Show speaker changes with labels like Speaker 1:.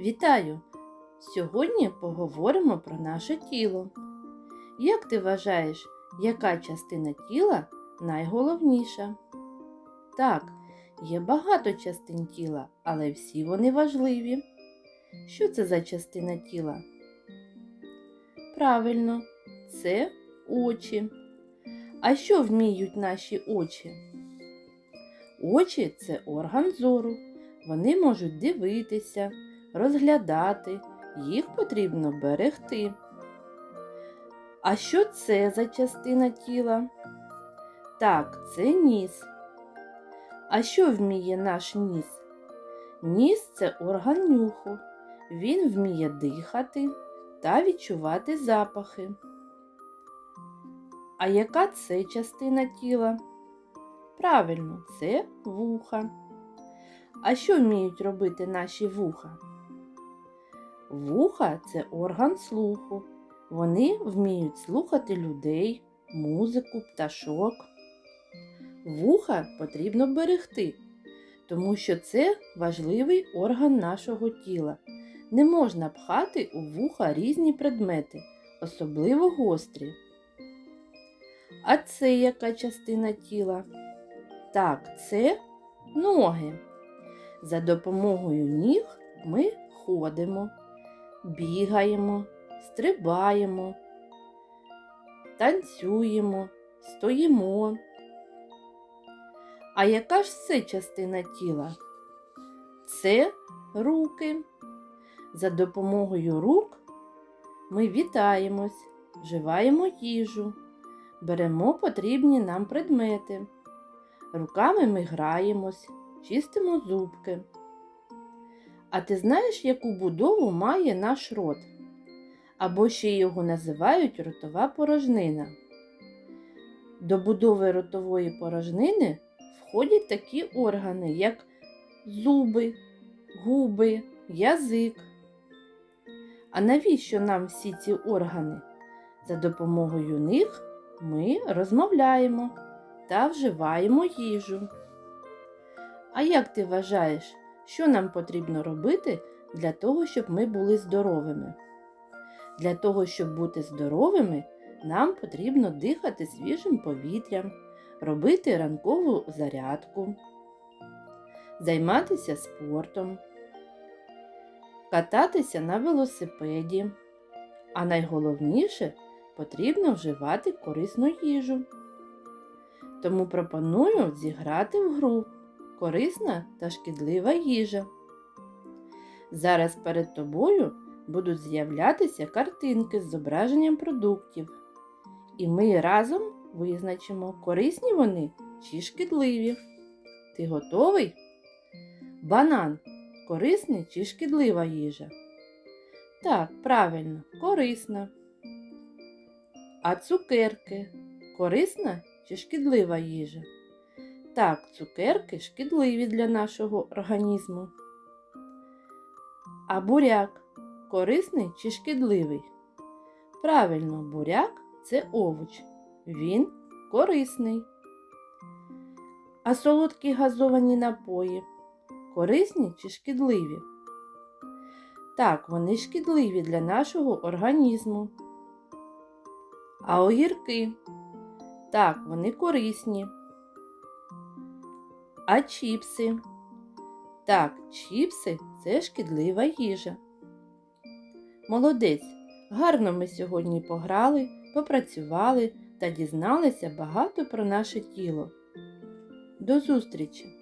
Speaker 1: Вітаю! Сьогодні поговоримо про наше тіло. Як ти вважаєш, яка частина тіла найголовніша? Так, є багато частин тіла, але всі вони важливі. Що це за частина тіла? Правильно, це очі. А що вміють наші очі? Очі це орган зору. Вони можуть дивитися, розглядати, їх потрібно берегти. А що це за частина тіла? Так, це ніс. А що вміє наш ніс? Ніс це орган нюху. Він вміє дихати та відчувати запахи. А яка це частина тіла? Правильно, це вуха. А що вміють робити наші вуха? Вуха це орган слуху. Вони вміють слухати людей, музику, пташок. Вуха потрібно берегти, тому що це важливий орган нашого тіла. Не можна пхати у вуха різні предмети, особливо гострі. А це яка частина тіла? Так, це ноги. За допомогою ніг ми ходимо, бігаємо, стрибаємо, танцюємо, стоїмо. А яка ж це частина тіла? Це руки. За допомогою рук ми вітаємось, вживаємо їжу, беремо потрібні нам предмети. Руками ми граємось, чистимо зубки. А ти знаєш, яку будову має наш рот? Або ще його називають ротова порожнина. До будови ротової порожнини входять такі органи, як зуби, губи, язик. А навіщо нам всі ці органи? За допомогою них ми розмовляємо та вживаємо їжу. А як ти вважаєш, що нам потрібно робити для того, щоб ми були здоровими? Для того, щоб бути здоровими, нам потрібно дихати свіжим повітрям, робити ранкову зарядку, займатися спортом, кататися на велосипеді. А найголовніше потрібно вживати корисну їжу. Тому пропоную зіграти в гру корисна та шкідлива їжа. Зараз перед тобою будуть з'являтися картинки з зображенням продуктів, і ми разом визначимо, корисні вони чи шкідливі. Ти готовий? Банан корисний чи шкідлива їжа? Так, правильно, корисна. А цукерки корисна чи шкідлива їжа? Так, цукерки шкідливі для нашого організму. А буряк корисний чи шкідливий? Правильно, буряк це овоч. Він корисний. А солодкі газовані напої корисні чи шкідливі? Так, вони шкідливі для нашого організму. А огірки? Так, вони корисні. А чіпси? Так, чіпси це шкідлива їжа. Молодець, гарно ми сьогодні пограли, попрацювали та дізналися багато про наше тіло. До зустрічі!